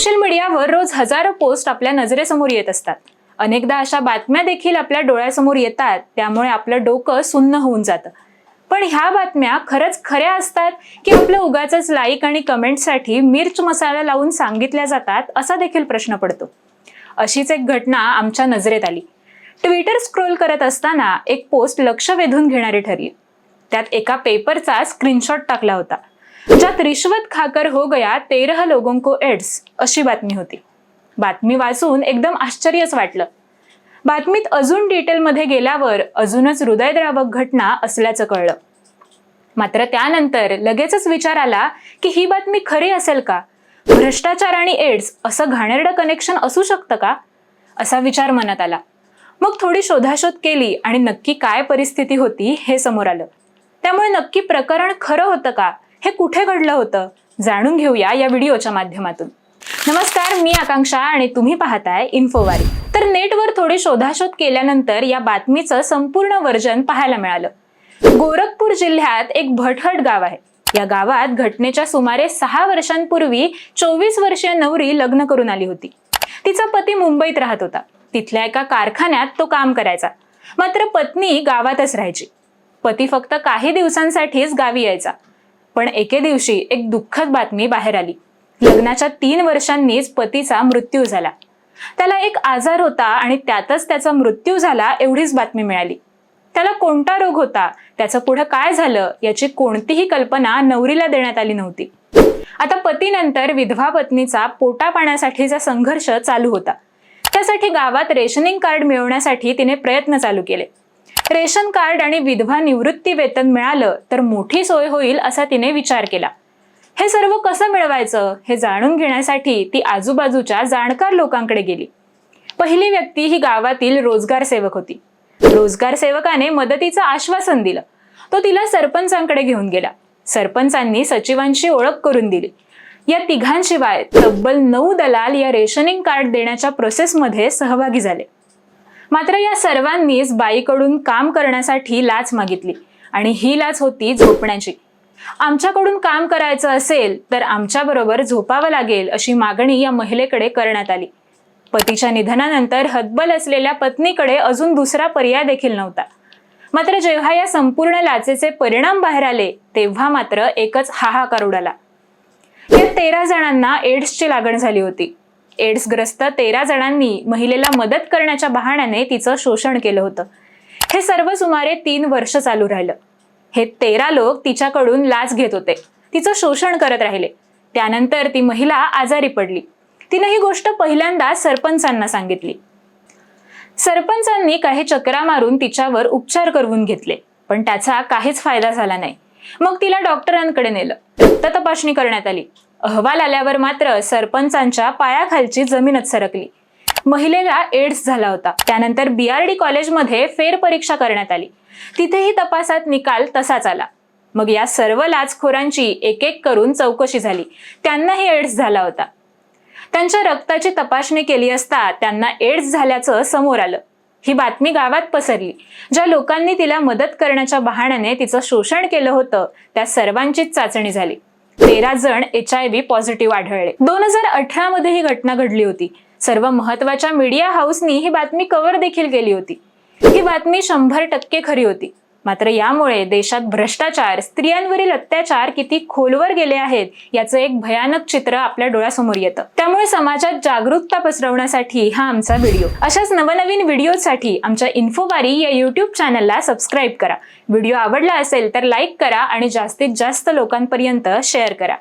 Social मीडियावर रोज हजारो post आपल्या नजरेसमोर येत असतात. अनेकदा अशा बातम्या देखील आपल्या डोळ्यासमोर येतात त्यामुळे आपलं डोकं सुन्न होऊन जातं. पण ह्या बातम्या खरंच खऱ्या असतात की आपलं उगाच लाईक आणि कमेंटसाठी मिर्च मसाला लावून सांगितल्या जातात असा देखील प्रश्न पडतो. अशीच एक घटना आमच्या नजरेत आली. ट्विटर स्क्रोल करत असताना एक पोस्ट लक्ष वेधून घेणारी ठरली. त्यात एका पेपरचा स्क्रीनशॉट टाकला होता. ज्यात रिश्वत खाकर हो गया तेरह लोगों को एड्स अशी बातमी होती. बातमी वाचून एकदम आश्चर्यच वाटलं. बातमीत अजून डिटेलमध्ये गेल्यावर अजूनच हृदयद्रावक घटना असल्याचं कळलं. मात्र त्यानंतर लगेचच विचार आला की ही बातमी खरी असेल का? भ्रष्टाचार आणि एड्स असं घाणेरडं कनेक्शन असू शकतं का? असा विचार मनात आला. मग थोडी शोधाशोध केली आणि नक्की काय परिस्थिती होती हे समोर आलं. त्यामुळे नक्की प्रकरण खरं होतं का? हे कुठे घडलं होतं? जाणून घेऊया या व्हिडिओच्या माध्यमातून. नमस्कार मी आकांक्षा आणि तुम्ही पाहताय इन्फोवारी. तर नेटवर थोडी शोधाशोध केल्यानंतर या बातमीचं संपूर्ण वर्जन पाहायला मिळालं. गोरखपूर जिल्ह्यात एक भटहट गाव आहे. या गावात घटनेच्या सुमारे सहा वर्षांपूर्वी चोवीस वर्षीय नवरी लग्न करून आली होती. तिचा पती मुंबईत राहत होता. तिथल्या एका कारखान्यात तो काम करायचा. मात्र पत्नी गावातच राहायची. पती फक्त काही दिवसांसाठीच गावी यायचा. पण एके दिवशी एक दुःखद बातमी बाहेर आली. लग्नाच्या तीन वर्षांनीच पतीचा मृत्यू झाला. त्याला एक आजार होता आणि त्यातच त्याचा मृत्यू झाला एवढीच बातमी मिळाली. त्याला कोणता रोग होता त्याचं पुढं काय झालं याची कोणतीही कल्पना नवरीला देण्यात आली नव्हती. आता पतीनंतर विधवा पत्नीचा पोटा पाण्यासाठीचा संघर्ष चालू होता. त्यासाठी गावात रेशनिंग कार्ड मिळवण्यासाठी तिने प्रयत्न चालू केले. रेशन कार्ड आणि विधवा निवृत्ती वेतन मिळालं तर मोठी सोय होईल असा तिने विचार केला. हे सर्व कसं मिळवायचं हे जाणून घेण्यासाठी ती आजूबाजूच्या जाणकार लोकांकडे गेली. पहिली व्यक्ती ही गावातील रोजगार सेवक होती. रोजगार सेवकाने मदतीचं आश्वासन दिलं. तो तिला सरपंचांकडे घेऊन गेला. सरपंचांनी सचिवांशी ओळख करून दिली. या तिघांशिवाय तब्बल नऊ दलाल या रेशनिंग कार्ड देण्याच्या प्रोसेसमध्ये सहभागी झाले. मात्र या सर्वांनीच बाईकडून काम करण्यासाठी लाच मागितली आणि ही लाच होती झोपण्याची. आमच्याकडून काम करायचं असेल तर आमच्याबरोबर झोपावं लागेल अशी मागणी या महिलेकडे करण्यात आली. पतीच्या निधनानंतर हतबल असलेल्या पत्नीकडे अजून दुसरा पर्याय देखील नव्हता. मात्र जेव्हा या संपूर्ण लाचेचे परिणाम बाहेर आले तेव्हा मात्र एकच हाहाकार उडाला. या तेरा जणांना एड्सची लागण झाली होती. एड्सग्रस्त तेरा जणांनी महिलेला मदत करण्याच्या बहाण्याने तिचं शोषण केलं होतं. हे सर्व सुमारे तीन वर्ष चालू राहिलं. हे तेरा लोक तिच्याकडून लाच घेत होते. तिचं शोषण करत राहिले. त्यानंतर ती महिला आजारी पडली. तिने ही गोष्ट पहिल्यांदा सरपंचांना सांगितली. सरपंचांनी काही चक्रा मारून तिच्यावर उपचार करवून घेतले पण त्याचा काहीच फायदा झाला नाही. मग तिला डॉक्टरांकडे नेलं. रक्त तपासणी करण्यात आली. अहवाल आल्यावर मात्र सरपंचांच्या पायाखालची जमीनच सरकली. महिलेला एड्स झाला होता. त्यानंतर बीआरडी कॉलेजमध्ये फेरपरीक्षा करण्यात आली. तिथेही तपासात निकाल तसाच आला. मग या सर्व लाचखोरांची एक एक करून चौकशी झाली. त्यांनाही एड्स झाला होता. त्यांच्या रक्ताची तपासणी केली असता त्यांना एड्स झाल्याचं समोर आलं. ही बातमी गावात पसरली. ज्या लोकांनी तिला मदत करण्याच्या बहाण्याने तिचं शोषण केलं होतं त्या सर्वांचीच चाचणी झाली. तेरा जण एच आय व्ही पॉझिटिव्ह आढळले. दोन हजार अठरा मध्ये ही घटना घडली होती. सर्व महत्त्वाच्या मीडिया हाऊसनी ही बातमी कव्हर देखील केली होती. ही बातमी शंभर टक्के खरी होती. मात्र यामुळे देशात भ्रष्टाचार स्त्रियांवरील अत्याचार किती खोलवर गेले आहेत याचं एक भयानक चित्र आपल्या डोळ्यासमोर येतं. त्यामुळे समाजात जागरूकता पसरवण्यासाठी हा आमचा व्हिडिओ. अशाच नवनवीन व्हिडिओसाठी आमच्या इन्फोबारी या युट्यूब चॅनलला सबस्क्राईब करा. व्हिडिओ आवडला असेल तर लाईक करा आणि जास्तीत जास्त लोकांपर्यंत शेअर करा.